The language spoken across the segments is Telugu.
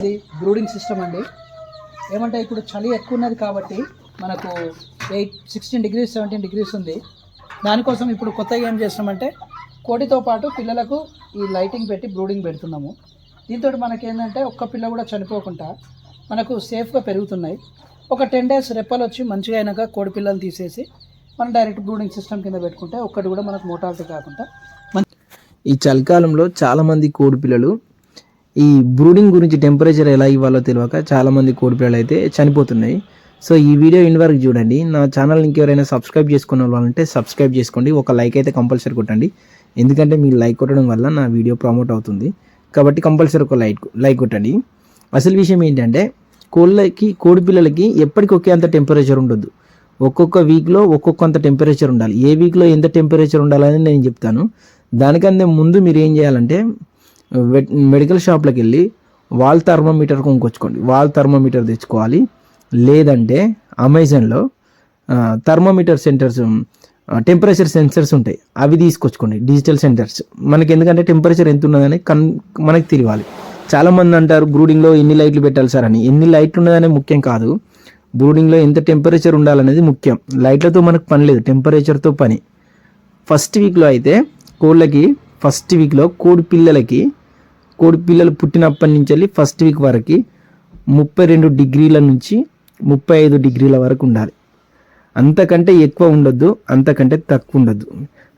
ఇది బ్రూడింగ్ సిస్టమ్ అండి. ఏమంటే ఇప్పుడు చలి ఎక్కువ ఉన్నది కాబట్టి మనకు eight sixteen degrees seventeen degrees ఉంది. దానికోసం ఇప్పుడు కొత్తగా ఏం చేస్తున్నామంటే కోడితో పాటు పిల్లలకు ఈ లైటింగ్ పెట్టి బ్రూడింగ్ పెడుతున్నాము. దీంతో మనకి ఏంటంటే ఒక్క పిల్ల కూడా చనిపోకుండా మనకు సేఫ్గా పెరుగుతున్నాయి. ఒక టెన్ డేస్ రెప్పలు వచ్చి మంచిగా అయినాక కోడి పిల్లలు తీసేసి మనం డైరెక్ట్ బ్రూడింగ్ సిస్టమ్ కింద పెట్టుకుంటే ఒక్కటి కూడా మనకు మోటాలిటీ కాకుండా ఈ చలికాలంలో చాలామంది కోడి పిల్లలు ఈ బ్రూడింగ్ గురించి టెంపరేచర్ ఎలా ఇవ్వాలో తెలియక చాలామంది కోడిపిల్లలు అయితే చనిపోతున్నాయి. సో ఈ వీడియో ఇన్ వరకు చూడండి. నా ఛానల్ ఇంకెవరైనా సబ్స్క్రైబ్ చేసుకున్న వాళ్ళంటే సబ్స్క్రైబ్ చేసుకోండి. ఒక లైక్ అయితే కంపల్సరీ కొట్టండి. ఎందుకంటే మీరు లైక్ కొట్టడం వల్ల నా వీడియో ప్రమోట్ అవుతుంది. కాబట్టి కంపల్సరీ ఒక లైక్ లైక్ కొట్టండి. అసలు విషయం ఏంటంటే కోళ్ళకి కోడి పిల్లలకి ఎప్పటికి ఒకే అంత టెంపరేచర్ ఉండొద్దు. ఒక్కొక్క వీక్లో ఒక్కొక్కంత టెంపరేచర్ ఉండాలి. ఏ వీక్లో ఎంత టెంపరేచర్ ఉండాలని నేను చెప్తాను. దానికంటే ముందు మీరు ఏం చేయాలంటే మెడికల్ షాప్లోకి వెళ్ళి వాల్ థర్మోమీటర్ కొనుక్కొచ్చుకోండి. వాల్ థర్మోమీటర్ తెచ్చుకోవాలి. లేదంటే అమెజాన్లో థర్మోమీటర్ సెంటర్స్ టెంపరేచర్ సెన్సర్స్ ఉంటాయి. అవి తీసుకొచ్చుకోండి. డిజిటల్ సెంటర్స్ మనకి ఎందుకంటే టెంపరేచర్ ఎంత ఉన్నదని కన్ మనకి తెలియాలి. చాలామంది అంటారు బ్రూడింగ్లో ఎన్ని లైట్లు పెట్టాలి సార్ అని. ఎన్ని లైట్లు ఉన్నదనే ముఖ్యం కాదు. బ్రూడింగ్లో ఎంత టెంపరేచర్ ఉండాలనేది ముఖ్యం. లైట్లతో మనకు పని లేదు. టెంపరేచర్తో పని. ఫస్ట్ వీక్లో అయితే కోళ్ళకి ఫస్ట్ వీక్లో కోడి పిల్లలకి కోడి పిల్లలు పుట్టినప్పటి నుంచి వెళ్ళి ఫస్ట్ వీక్ వరకు ముప్పై రెండు డిగ్రీల నుంచి ముప్పై ఐదు డిగ్రీల వరకు ఉండాలి. అంతకంటే ఎక్కువ ఉండొద్దు అంతకంటే తక్కువ ఉండొద్దు.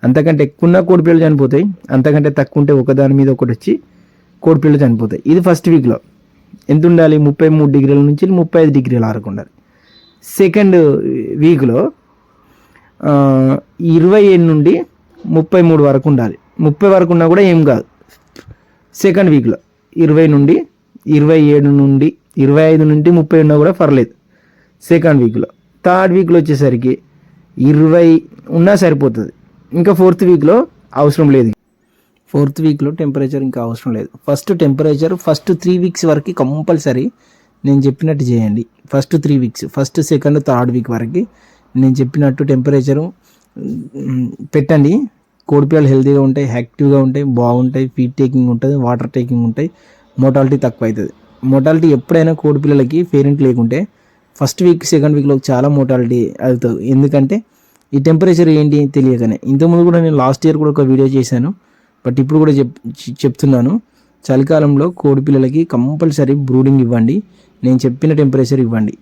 అంతకంటే ఎక్కువ ఉన్న కోడి పిల్లలు చనిపోతాయి అంతకంటే తక్కువ ఉంటే ఒకదాని మీద ఒకటి వచ్చి కోడి పిల్లలు చనిపోతాయి. ఇది ఫస్ట్ వీక్లో ఎంత ఉండాలి? ముప్పై మూడు డిగ్రీల నుంచి ముప్పై ఐదు డిగ్రీల వరకు ఉండాలి. సెకండ్ వీక్లో ఇరవై ఏడు నుండి ముప్పై మూడు వరకు ఉండాలి. ముప్పై వరకు ఉన్నా కూడా ఏం కాదు. సెకండ్ వీక్లో ఇరవై నుండి ఇరవై ఏడు నుండి ఇరవై ఐదు నుండి ముప్పై ఉన్నా కూడా పర్లేదు. సెకండ్ వీక్లో థర్డ్ వీక్లో వచ్చేసరికి ఇరవై ఉన్నా సరిపోతుంది. ఇంకా ఫోర్త్ వీక్లో అవసరం లేదు. ఫోర్త్ వీక్లో టెంపరేచర్ ఇంకా అవసరం లేదు. First temperature first three weeks వరకు కంపల్సరీ నేను చెప్పినట్టు చేయండి. First three weeks first second third week వరకు నేను చెప్పినట్టు టెంపరేచరు పెట్టండి. కోడిపిల్లలు హెల్తీగా ఉంటాయి యాక్టివ్గా ఉంటాయి బాగుంటాయి ఫీడ్ టేకింగ్ ఉంటుంది వాటర్ టేకింగ్ ఉంటాయి మోటాలిటీ తక్కువ అవుతుంది మోటాలిటీ ఎప్పుడైనా కోడిపిల్లలకి పేరెంట్ లేకుంటే ఫస్ట్ వీక్ సెకండ్ వీక్లో చాలా మోటాలిటీ అవుతుంది. ఎందుకంటే ఈ టెంపరేచర్ ఏంటి తెలియకనే. ఇంతకుముందు కూడా నేను లాస్ట్ ఇయర్ కూడా ఒక వీడియో చేశాను బట్ ఇప్పుడు కూడా చెప్ చెప్తున్నాను. చలికాలంలో కోడిపిల్లలకి కంపల్సరీ బ్రూడింగ్ ఇవ్వండి. నేను చెప్పిన టెంపరేచర్ ఇవ్వండి.